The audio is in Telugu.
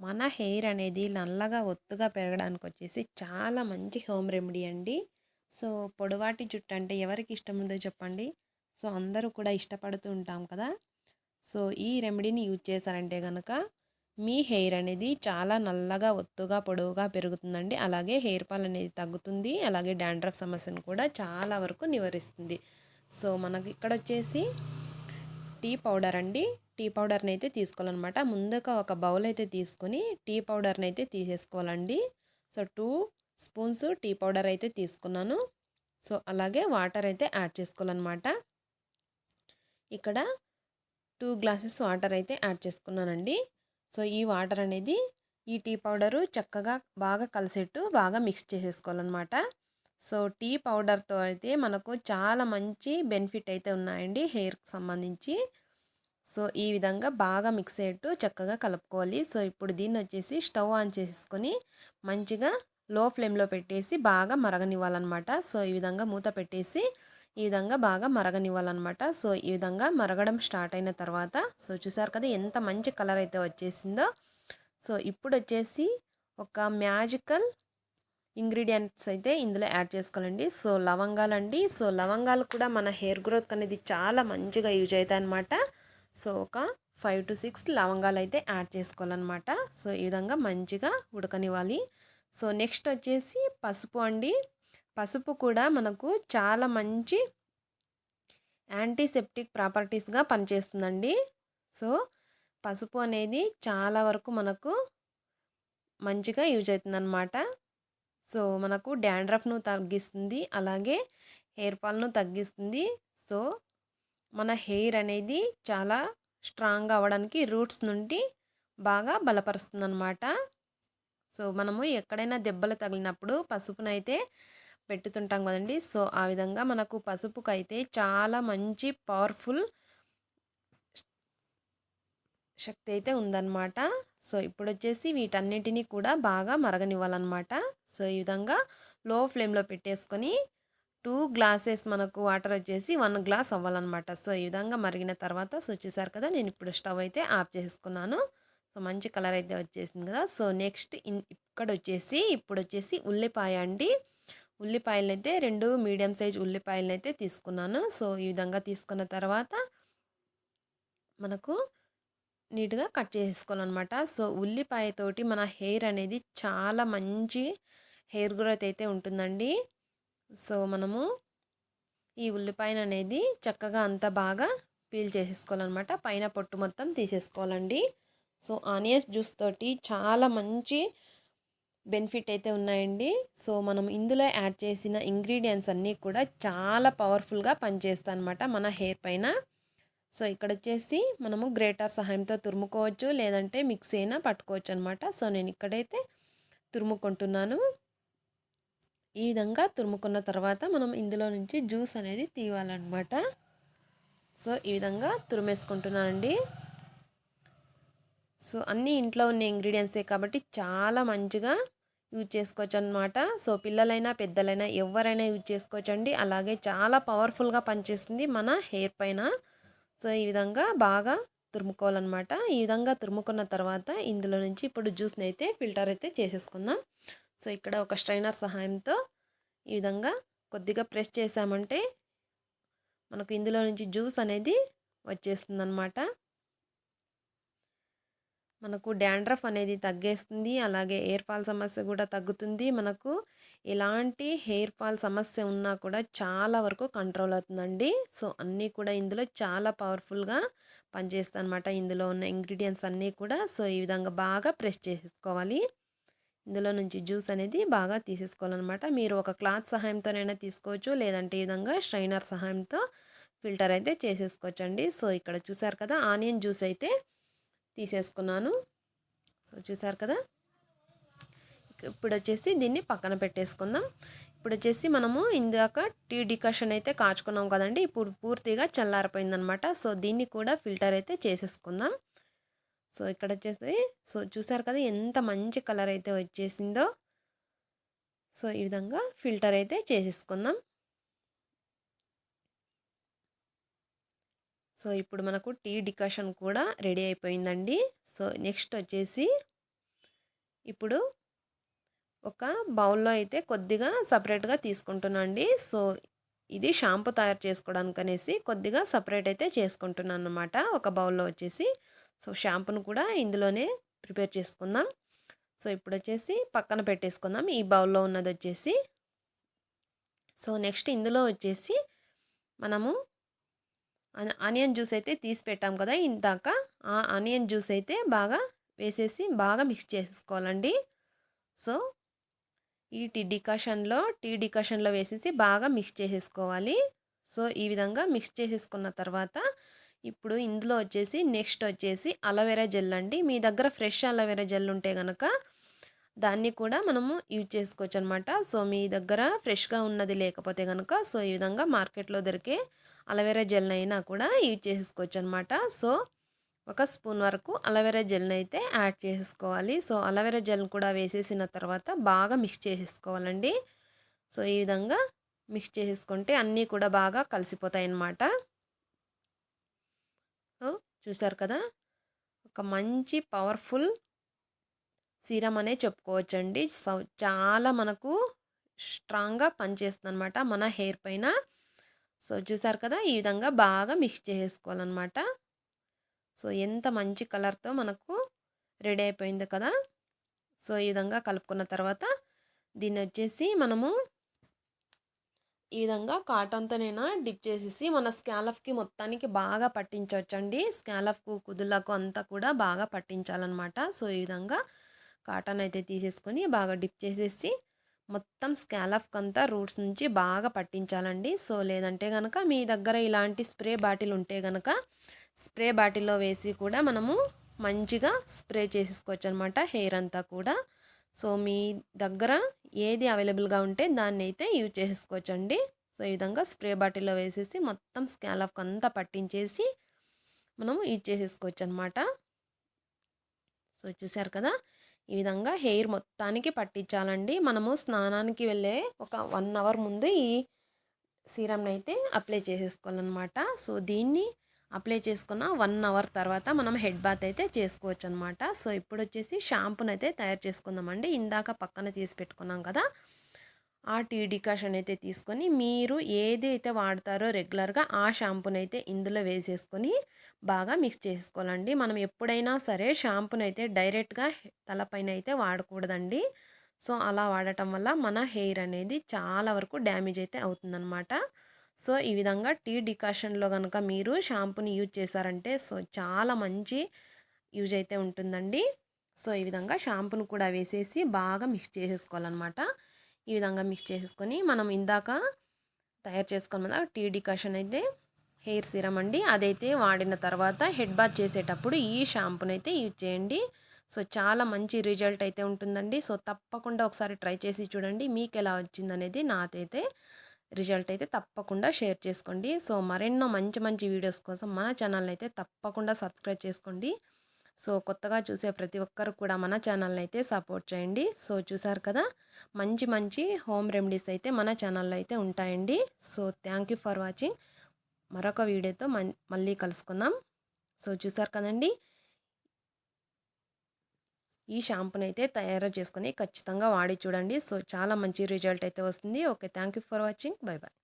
మన హెయిర్ అనేది నల్లగా ఒత్తుగా పెరగడానికి వచ్చేసి చాలా మంచి హోమ్ రెమెడీ అండి. సో పొడవాటి జుట్టు అంటే ఎవరికి ఇష్టం ఉందో చెప్పండి. సో అందరూ కూడా ఇష్టపడుతూ ఉంటాం కదా. సో ఈ రెమెడీని యూజ్ చేశారంటే కనుక మీ హెయిర్ అనేది చాలా నల్లగా ఒత్తుగా పొడవుగా పెరుగుతుందండి. అలాగే హెయిర్ ఫాల్ అనేది తగ్గుతుంది. అలాగే డాండ్రఫ్ సమస్యను కూడా చాలా వరకు నివారిస్తుంది. సో మనకి ఇక్కడ వచ్చేసి టీ పౌడర్ అండి. టీ పౌడర్ని అయితే తీసుకోవాలన్నమాట. ముందుగా ఒక బౌల్ అయితే తీసుకొని టీ పౌడర్ని అయితే తీసేసుకోవాలండి. So two spoons tea powder అయితే తీసుకున్నాను. సో అలాగే వాటర్ అయితే యాడ్ చేసుకోవాలన్నమాట. ఇక్కడ టూ గ్లాసెస్ వాటర్ అయితే యాడ్ చేసుకున్నానండి. సో ఈ వాటర్ అనేది ఈ టీ పౌడరు చక్కగా బాగా కలిసేట్టు బాగా మిక్స్ చేసేసుకోవాలన్నమాట. సో టీ పౌడర్తో అయితే మనకు చాలా మంచి బెనిఫిట్ అయితే ఉన్నాయండి హెయిర్కి సంబంధించి. సో ఈ విధంగా బాగా మిక్స్ అయ్యేట్టు చక్కగా కలుపుకోవాలి. సో ఇప్పుడు దీన్ని వచ్చేసి స్టవ్ ఆన్ చేసుకొని మంచిగా లో ఫ్లేమ్లో పెట్టేసి బాగా మరగనివ్వాలన్నమాట. సో ఈ విధంగా మూత పెట్టేసి ఈ విధంగా బాగా మరగనివ్వాలన్నమాట. సో ఈ విధంగా మరగడం స్టార్ట్ అయిన తర్వాత సో చూసారు కదా ఎంత మంచి కలర్ అయితే వచ్చేసిందో. సో ఇప్పుడు వచ్చేసి ఒక మ్యాజికల్ ఇంగ్రీడియంట్స్ అయితే ఇందులో యాడ్ చేసుకోవాలండి. సో లవంగాలు అండి సో లవంగాలు కూడా మన హెయిర్ గ్రోత్ అనేది చాలా మంచిగా యూజ్ అవుతాయి అన్నమాట సో ఒక ఫైవ్ టు సిక్స్ లవంగాలు అయితే యాడ్ చేసుకోవాలన్నమాట. సో ఈ విధంగా మంచిగా ఉడకనివ్వాలి. సో నెక్స్ట్ వచ్చేసి పసుపు అండి. పసుపు కూడా మనకు చాలా మంచి యాంటీసెప్టిక్ ప్రాపర్టీస్గా పనిచేస్తుందండి. సో పసుపు అనేది చాలా వరకు మనకు మంచిగా యూజ్ అవుతుందన్నమాట. సో మనకు డాండ్రఫ్ను తగ్గిస్తుంది. అలాగే హెయిర్ ఫాల్ను తగ్గిస్తుంది. సో మన హెయిర్ అనేది చాలా స్ట్రాంగ్ అవ్వడానికి రూట్స్ నుండి బాగా బలపరుస్తుంది అనమాట సో మనము ఎక్కడైనా దెబ్బలు తగిలినప్పుడు పసుపునైతే పెట్టుతుంటాం కదండి. సో ఆ విధంగా మనకు పసుపుకు అయితే చాలా మంచి పవర్ఫుల్ శక్తి అయితే ఉందన్నమాట. సో ఇప్పుడు వచ్చేసి వీటన్నిటినీ కూడా బాగా మరగనివ్వాలన్నమాట. సో ఈ విధంగా లో ఫ్లేమ్లో పెట్టేసుకొని టూ గ్లాసెస్ మనకు వాటర్ వచ్చేసి వన్ గ్లాస్ అవ్వాలన్నమాట. సో ఈ విధంగా మరిగిన తర్వాత సో చూసారు కదా నేను ఇప్పుడు స్టవ్ అయితే ఆఫ్ చేసుకున్నాను. సో మంచి కలర్ అయితే వచ్చేసింది కదా. సో నెక్స్ట్ ఇక్కడ వచ్చేసి ఇప్పుడు వచ్చేసి ఉల్లిపాయ అండి. ఉల్లిపాయలు అయితే రెండు మీడియం సైజ్ ఉల్లిపాయలు అయితే తీసుకున్నాను. సో ఈ విధంగా తీసుకున్న తర్వాత మనకు నీట్గా కట్ చేసుకోవాలన్నమాట. సో ఉల్లిపాయతోటి మన హెయిర్ అనేది చాలా మంచి హెయిర్ గ్రోత్ అయితే ఉంటుందండి. సో మనము ఈ ఉల్లిపాయను అనేది చక్కగా అంతా బాగా పీల్ చేసేసుకోవాలన్నమాట. పైన పొట్టు మొత్తం తీసేసుకోవాలండి. సో ఆనియన్స్ జ్యూస్ తోటి చాలా మంచి బెనిఫిట్ అయితే ఉన్నాయండి. సో మనం ఇందులో యాడ్ చేసిన ఇంగ్రీడియంట్స్ అన్నీ కూడా చాలా పవర్ఫుల్గా పనిచేస్తాయి అనమాట మన హెయిర్ పైన. సో ఇక్కడ వచ్చేసి మనము గ్రేటర్ సహాయంతో తురుముకోవచ్చు లేదంటే మిక్సీ అయినా పట్టుకోవచ్చు అనమాట సో నేను ఇక్కడైతే తురుముకుంటున్నాను. ఈ విధంగా తురుముకున్న తర్వాత మనం ఇందులో నుంచి జ్యూస్ అనేది తీయాలన్నమాట. సో ఈ విధంగా తురిమేసుకుంటున్నానండి. సో అన్నీ ఇంట్లో ఉన్న ఇంగ్రీడియంట్సే కాబట్టి చాలా మంచిగా యూజ్ చేసుకోవచ్చు అనమాట సో పిల్లలైనా పెద్దలైనా ఎవరైనా యూజ్ చేసుకోవచ్చండి. అలాగే చాలా పవర్ఫుల్గా పనిచేస్తుంది మన హెయిర్ పైన. సో ఈ విధంగా బాగా తురుముకోవాలన్నమాట. ఈ విధంగా తురుముకున్న తర్వాత ఇందులో నుంచి ఇప్పుడు జ్యూస్ని అయితే ఫిల్టర్ అయితే చేసేసుకుందాం. సో ఇక్కడ ఒక స్ట్రైనర్ సహాయంతో ఈ విధంగా కొద్దిగా ప్రెస్ చేసామంటే మనకు ఇందులో నుంచి జ్యూస్ అనేది వచ్చేస్తుంది అనమాట మనకు డాండ్రఫ్ అనేది తగ్గేస్తుంది అలాగే హెయిర్ ఫాల్ సమస్య కూడా తగ్గుతుంది. మనకు ఎలాంటి హెయిర్ ఫాల్ సమస్య ఉన్నా కూడా చాలా వరకు కంట్రోల్ అవుతుందండి. సో అన్నీ కూడా ఇందులో చాలా పవర్ఫుల్గా పనిచేస్తాయి అనమాట ఇందులో ఉన్న ఇంగ్రీడియంట్స్ అన్నీ కూడా సో ఈ విధంగా బాగా ప్రెస్ చేసుకోవాలి. ఇందులో నుంచి జ్యూస్ అనేది బాగా తీసేసుకోవాలన్నమాట. మీరు ఒక క్లాత్ సహాయంతోనైనా తీసుకోవచ్చు లేదంటే ఈ విధంగా స్ట్రైనర్ సహాయంతో ఫిల్టర్ అయితే చేసేసుకోవచ్చండి. సో ఇక్కడ చూసారు కదా ఆనియన్ జ్యూస్ అయితే తీసేసుకున్నాను. సో చూసారు కదా? ఇప్పుడు వచ్చేసి దీన్ని పక్కన పెట్టేసుకుందాం. ఇప్పుడు వచ్చేసి మనము ఇందాక టీ డికాషన్ అయితే కాచుకున్నాం కదండి ఇప్పుడు పూర్తిగా చల్లారిపోయిందనమాట సో దీన్ని కూడా ఫిల్టర్ అయితే చేసేసుకుందాం. సో ఇక్కడ వచ్చేసి సో చూసారు కదా ఎంత మంచి కలర్ అయితే వచ్చేసిందో. సో ఈ విధంగా ఫిల్టర్ అయితే చేసేసుకుందాం. సో ఇప్పుడు మనకు టీ డికాషన్ కూడా రెడీ అయిపోయిందండి. సో నెక్స్ట్ వచ్చేసి ఇప్పుడు ఒక బౌల్లో అయితే కొద్దిగా సపరేట్గా తీసుకుంటున్నాను అండి సో ఇది షాంపూ తయారు చేసుకోవడానికి అనేసి కొద్దిగా సపరేట్ అయితే చేసుకుంటున్నాను అనమాట ఒక బౌల్లో వచ్చేసి. సో షాంపూను కూడా ఇందులోనే ప్రిపేర్ చేసుకుందాం. సో ఇప్పుడు వచ్చేసి పక్కన పెట్టేసుకుందాం. ఈ బౌల్లో ఉన్నది వచ్చేసి సో నెక్స్ట్ ఇందులో వచ్చేసి మనము ఆనియన్ జ్యూస్ అయితే తీసి పెట్టాం కదా ఇందాక. ఆ ఆనియన్ జ్యూస్ అయితే బాగా వేసేసి బాగా మిక్స్ చేసుకోవాలండి. సో ఈ టీ డికాషన్లో టీ డికాషన్లో వేసేసి బాగా మిక్స్ చేసేసుకోవాలి. సో ఈ విధంగా మిక్స్ చేసేసుకున్న తర్వాత ఇప్పుడు ఇందులో వచ్చేసి నెక్స్ట్ వచ్చేసి అలోవెరా జెల్ అండి. మీ దగ్గర ఫ్రెష్ అలోవెరా జెల్ ఉంటే కనుక దాన్ని కూడా మనము యూజ్ చేసుకోవచ్చు అనమాట సో మీ దగ్గర ఫ్రెష్గా ఉన్నది లేకపోతే కనుక సో ఈ విధంగా మార్కెట్లో దొరికే అలోవెరా జెల్ అయినా కూడా యూజ్ చేసుకోవచ్చు అనమాట సో ఒక స్పూన్ వరకు అలోవెరా జెల్ని అయితే యాడ్ చేసుకోవాలి. సో అలోవెరా జెల్ కూడా వేసేసిన తర్వాత బాగా మిక్స్ చేసేసుకోవాలండి. సో ఈ విధంగా మిక్స్ చేసేసుకుంటే అన్నీ కూడా బాగా కలిసిపోతాయి అన్నమాట సో చూసారు కదా? ఒక మంచి పవర్ఫుల్ సీరం అనే చెప్పుకోవచ్చండి. సో చాలా మనకు స్ట్రాంగ్గా పనిచేస్తుంది అనమాట మన హెయిర్ పైన. సో చూసారు కదా? ఈ విధంగా బాగా మిక్స్ చేసుకోవాలన్నమాట సో ఎంత మంచి కలర్తో మనకు రెడీ అయిపోయింది కదా! సో ఈ విధంగా కలుపుకున్న తర్వాత దీన్ని వచ్చేసి మనము ఈ విధంగా కాటన్తో నేను డిప్ చేసేసి మన స్కాలఫ్కి మొత్తానికి బాగా పట్టించవచ్చండి స్కాలఫ్కు కుదులకు అంతా కూడా బాగా పట్టించాలన్నమాట. సో ఈ విధంగా కాటన్ అయితే తీసేసుకొని బాగా డిప్ చేసేసి మొత్తం స్కాలఫ్కి అంతా రూట్స్ నుంచి బాగా పట్టించాలండి. సో లేదంటే కనుక మీ దగ్గర ఇలాంటి స్ప్రే బాటిల్ ఉంటే కనుక స్ప్రే బాటిల్లో వేసి కూడా మనము మంచిగా స్ప్రే చేసేసుకోవచ్చు అనమాట హెయిర్ అంతా కూడా. సో మీ దగ్గర ఏది అవైలబుల్గా ఉంటే దాన్ని అయితే యూజ్ చేసుకోవచ్చండి సో ఈ విధంగా స్ప్రే బాటిల్లో వేసేసి మొత్తం స్కాలఫ్కి అంతా పట్టించేసి మనం యూజ్ చేసేసుకోవచ్చు అనమాట సో చూసారు కదా? ఈ విధంగా హెయిర్ మొత్తానికి పట్టించాలండి. మనము స్నానానికి వెళ్ళే ఒక వన్ అవర్ ముందు ఈ సీరమ్ని అయితే అప్లై చేసేసుకోవాలన్నమాట. సో దీన్ని అప్లై చేసుకున్న వన్ అవర్ తర్వాత మనం హెడ్ బాత్ అయితే చేసుకోవచ్చు అనమాట సో ఇప్పుడు వచ్చేసి షాంపూని అయితే తయారు చేసుకుందామండి. ఇందాక పక్కన తీసి పెట్టుకున్నాం కదా. ఆ టీ డికాషన్ అయితే తీసుకొని మీరు ఏదైతే వాడతారో రెగ్యులర్గా ఆ షాంపూని అయితే ఇందులో వేసేసుకొని బాగా మిక్స్ చేసుకోవాలండి. మనం ఎప్పుడైనా సరే షాంపూని అయితే డైరెక్ట్గా తలపైన అయితే వాడకూడదండి. సో అలా వాడటం వల్ల మన హెయిర్ అనేది చాలా వరకు డ్యామేజ్ అయితే అవుతుందన్నమాట సో ఈ విధంగా టీ డికాషన్లో కనుక మీరు షాంపూని యూజ్ చేశారంటే సో చాలా మంచి యూజ్ అయితే ఉంటుందండి. సో ఈ విధంగా షాంపూని కూడా వేసేసి బాగా మిక్స్ చేసేసుకోవాలన్నమాట. ఈ విధంగా మిక్స్ చేసేసుకొని మనం ఇందాక తయారు చేసుకున్న టీ డికాషన్ అయితే హెయిర్ సిరమ్ అండి. అదైతే వాడిన తర్వాత హెడ్ బాత్ చేసేటప్పుడు ఈ షాంపూని అయితే యూజ్ చేయండి. సో చాలా మంచి రిజల్ట్ అయితే ఉంటుందండి. సో తప్పకుండా ఒకసారి ట్రై చేసి చూడండి. మీకు ఎలా వచ్చిందనేది నాకైతే రిజల్ట్ అయితే తప్పకుండా షేర్ చేసుకోండి. సో మరెన్నో మంచి మంచి వీడియోస్ కోసం మన ఛానల్ అయితే తప్పకుండా సబ్స్క్రైబ్ చేసుకోండి. సో కొత్తగా చూసే ప్రతి ఒక్కరు కూడా మన ఛానల్ని అయితే సపోర్ట్ చేయండి. సో చూసారు కదా మంచి మంచి హోమ్ రెమెడీస్ అయితే మన ఛానల్లో అయితే ఉంటాయండి. So thank you for watching. మరొక వీడియోతో మళ్ళీ కలుసుకుందాం. సో చూసారు కదండి ఈ షాంపూని అయితే తయారు చేసుకొని ఖచ్చితంగా వాడి చూడండి. సో చాలా మంచి రిజల్ట్ అయితే వస్తుంది. Okay thank you for watching. Bye bye